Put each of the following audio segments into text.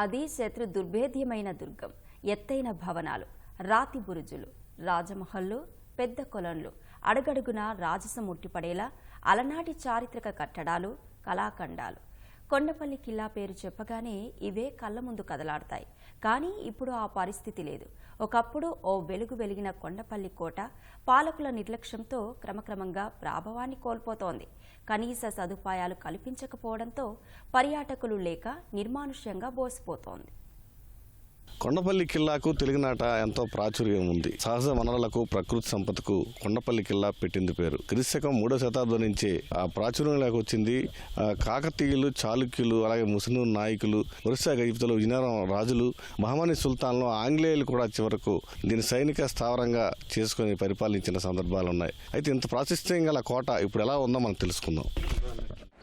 అది శత్రు దుర్భేద్యమైన దుర్గం ఎత్తైన భవనాలు రాతి బురుజులు రాజమహల్లు పెద్ద కొలంలు అడుగడుగున రాజసం ఉట్టిపడేలా అలనాటి చారిత్రక కట్టడాలు కళాఖండాలు. కొండపల్లి కిల్లా పేరు చెప్పగానే ఇవే కళ్ళ ముందు కదలాడతాయి. కానీ ఇప్పుడు ఆ పరిస్థితి లేదు. ఒకప్పుడు ఓ వెలుగు వెలిగిన కొండపల్లి కోట పాలకుల నిర్లక్ష్యంతో క్రమక్రమంగా ప్రాభవాన్ని కోల్పోతోంది. కనీస సదుపాయాలు కల్పించకపోవడంతో పర్యాటకులు లేక నిర్మానుష్యంగా బోసిపోతోంది. కొండపల్లి కిల్లాకు తెలుగునాట ఎంతో ప్రాచుర్యం ఉంది. సహజ వనరులకు ప్రకృతి సంపదకు కొండపల్లి కిల్లా పెట్టింది పేరు. క్రీస్తకం మూడో శతాబ్దం నుంచే ఆ ప్రాచుర్యంలోకి వచ్చింది కాకతీయులు చాళుక్యులు అలాగే ముస్లిం నాయకులు ఒరిస్సా గజపతులు విజయనగరం రాజులు మహమ్మని సుల్తాన్లు ఆంగ్లేయులు కూడా చివరకు దీని సైనిక స్థావరంగా చేసుకుని పరిపాలించిన సందర్భాలు ఉన్నాయి అయితే ఇంత ప్రాశస్త్యం గల కోట ఇప్పుడు ఎలా ఉందో మనం తెలుసుకుందాం.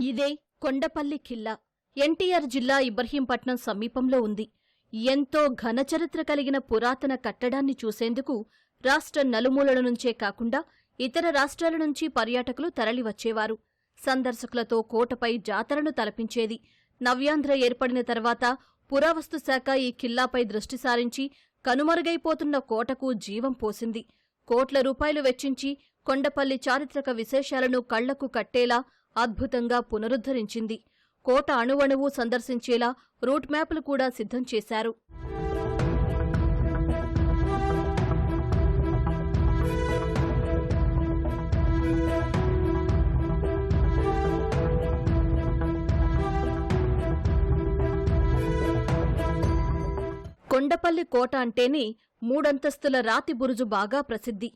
ఇదే కొండపల్లి కిల్లా. ఎన్టీఆర్ జిల్లా ఇబ్రహీంపట్నం సమీపంలో ఉంది. ఎంతో ఘనచరిత్ర కలిగిన పురాతన కట్టడాన్ని చూసేందుకు రాష్ట్ర నలుమూలల నుంచే కాకుండా ఇతర రాష్ట్రాల నుంచి పర్యాటకులు తరలివచ్చేవారు. సందర్శకులతో కోటపై జాతరను తలపించేది. నవ్యాంధ్ర ఏర్పడిన తర్వాత పురావస్తు శాఖ ఈ ఖిల్లాపై దృష్టి సారించి కనుమరుగైపోతున్న కోటకు జీవం పోసింది. కోట్ల రూపాయలు వెచ్చించి కొండపల్లి చారిత్రక విశేషాలను కళ్ళకు కట్టేలా అద్భుతంగా పునరుద్ధరించింది. కోట అణువణువు సందర్శించేలా రూట్ మ్యాప్లు కూడా సిద్ధం చేశారు. కొండపల్లి కోట అంటేనే మూడంతస్తుల రాతి బురుజు బాగా ప్రసిద్ధి.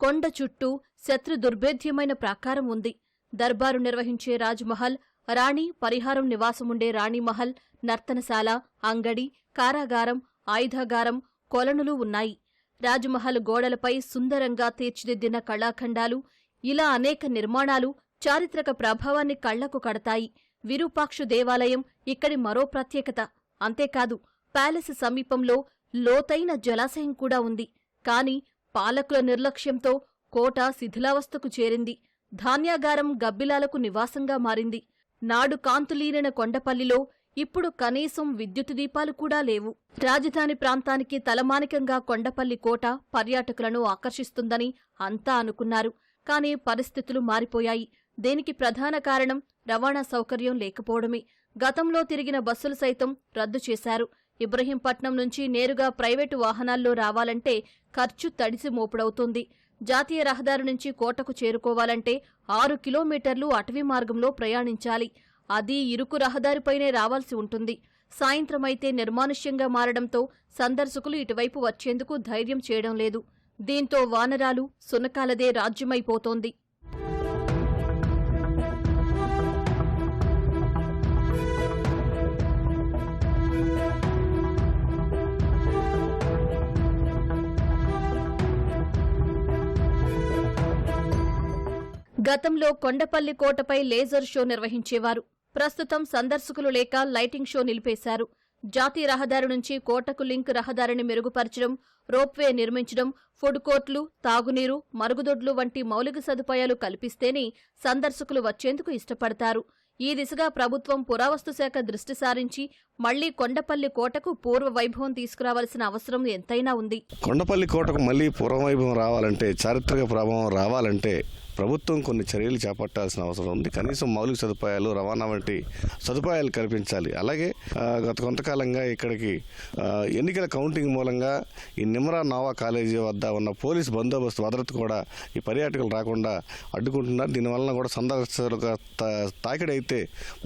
కొండ చుట్టూ శత్రు దుర్భేద్యమైన ప్రాకారం ఉంది. దర్బారు నిర్వహించే రాజ్మహల్ రాణి పరిహారం నివాసముండే రాణిమహల్ నర్తనశాల అంగడి కారాగారం ఆయుధాగారం కొలనులు ఉన్నాయి. రాజ్మహల్ గోడలపై సుందరంగా తీర్చిదిద్దిన కళాఖండాలు ఇలా అనేక నిర్మాణాలు చారిత్రక ప్రభావాన్ని కళ్ళకు కడతాయి. విరూపాక్షు దేవాలయం ఇక్కడి మరో ప్రత్యేకత. అంతేకాదు ప్యాలెస్ సమీపంలో లోతైన జలాశయం కూడా ఉంది. కాని పాలకుల నిర్లక్ష్యంతో కోట శిథిలావస్థకు చేరింది. ధాన్యాగారం గబ్బిలాలకు నివాసంగా మారింది. నాడు కాంతులీనిన కొండపల్లిలో ఇప్పుడు కనీసం విద్యుత్ దీపాలు కూడా లేవు. రాజధాని ప్రాంతానికి తలమానికంగా కొండపల్లి కోట పర్యాటకులను ఆకర్షిస్తుందని అంతా అనుకున్నారు. కానీ పరిస్థితులు మారిపోయాయి. దీనికి ప్రధాన కారణం రవాణా సౌకర్యం లేకపోవడమే. గతంలో తిరిగిన బస్సులు సైతం రద్దు చేశారు. ఇబ్రహీంపట్నం నుంచి నేరుగా ప్రైవేటు వాహనాల్లో రావాలంటే ఖర్చు తడిసి మోపుడవుతుంది. జాతీయ రహదారి నుంచి కోటకు చేరుకోవాలంటే ఆరు కిలోమీటర్లు అటవీ మార్గంలో ప్రయాణించాలి. అది ఇరుకు రహదారిపైనే రావాల్సి ఉంటుంది. సాయంత్రమైతే నిర్మానుష్యంగా మారడంతో సందర్శకులు ఇటువైపు వచ్చేందుకు ధైర్యం చేయడం లేదు. దీంతో వానరాలు సునకాలదే రాజ్యమైపోతోంది. గతంలో కొండపల్లి కోటపై లేజర్ షో నిర్వహించేవారు. ప్రస్తుతం సందర్శకులు లేక లైటింగ్ షో నిలిపేశారు. జాతీయ రహదారి నుంచి కోటకు లింక్ రహదారిని మెరుగుపరచడం రోప్వే నిర్మించడం ఫుడ్ కోర్టులు తాగునీరు మరుగుదొడ్లు వంటి మౌలిక సదుపాయాలు కల్పిస్తేనే సందర్శకులు వచ్చేందుకు ఇష్టపడతారు. ఈ దిశగా ప్రభుత్వం పురావస్తు శాఖ దృష్టి సారించి మళ్ళీ కొండపల్లి కోటకు పూర్వ వైభవం తీసుకురావాల్సిన అవసరం ఎంతైనా ఉంది. కొండపల్లి కోటకు మళ్ళీ పూర్వవైభవం రావాలంటే చారిత్రక ప్రభావం రావాలంటే ప్రభుత్వం కొన్ని చర్యలు చేపట్టాల్సిన అవసరం ఉంది. కనీసం మౌలిక సదుపాయాలు రవాణా వంటి సదుపాయాలు కల్పించాలి. అలాగే గత కొంతకాలంగా ఇక్కడికి ఎన్నికల కౌంటింగ్ మూలంగా ఈ నిమ్రా నోవా కాలేజీ వద్ద ఉన్న పోలీస్ బందోబస్తు భద్రత కూడా ఈ పర్యాటకులు రాకుండా అడ్డుకుంటున్నారు. దీనివలన కూడా సందర్శకులకు తా-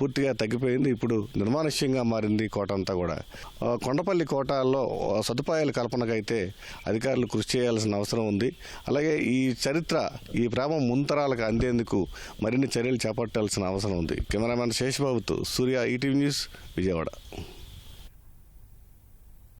పూర్తిగా తగ్గిపోయింది. ఇప్పుడు నిర్మానుష్యంగా మారింది కోట అంతా కూడా. కొండపల్లి కోటలో సదుపాయాల కల్పనకైతే అధికారులు కృషి చేయాల్సిన అవసరం ఉంది. అలాగే ఈ చరిత్ర ఈ ప్రేమ అంతరాలకు అందేందుకు మరిన్ని చర్యలు చేపట్టాల్సిన అవసరం ఉంది. కెమెరామెన్ శేషబాబుతో సూర్య ఈటీవీ న్యూస్ విజయవాడ.